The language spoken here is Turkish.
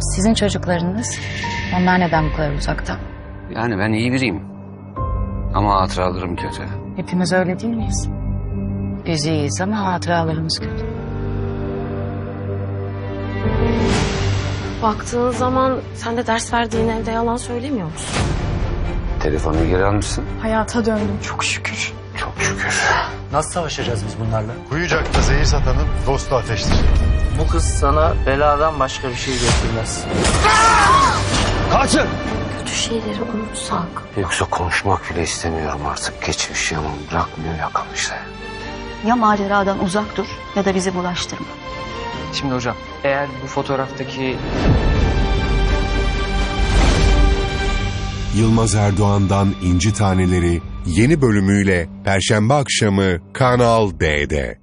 Sizin çocuklarınız, onlar neden bu kadar uzakta? Yani ben iyi biriyim. Ama hatıralarım kötü. Hepimiz öyle değil miyiz? Biz iyiyiz ama hatıralarımız kötü. Baktığın zaman sen de ders verdiğin evde yalan söylemiyor musun? Telefonu geri almışsın. Hayata döndüm çok şükür. Çok şükür. Nasıl savaşacağız biz bunlarla? Kuyucak'ta zehir satanın dostu ateştir. Bu kız sana beladan başka bir şey getirmez. Kaçın! Kötü şeyleri unutsak. Yoksa konuşmak bile istemiyorum artık. Geçmiş yanım bırakmıyor yakam işte. Ya maceradan uzak dur ya da bizi bulaştırma. Şimdi hocam eğer bu fotoğraftaki Yılmaz Erdoğan'dan İnci Taneleri yeni bölümüyle Perşembe akşamı Kanal D'de.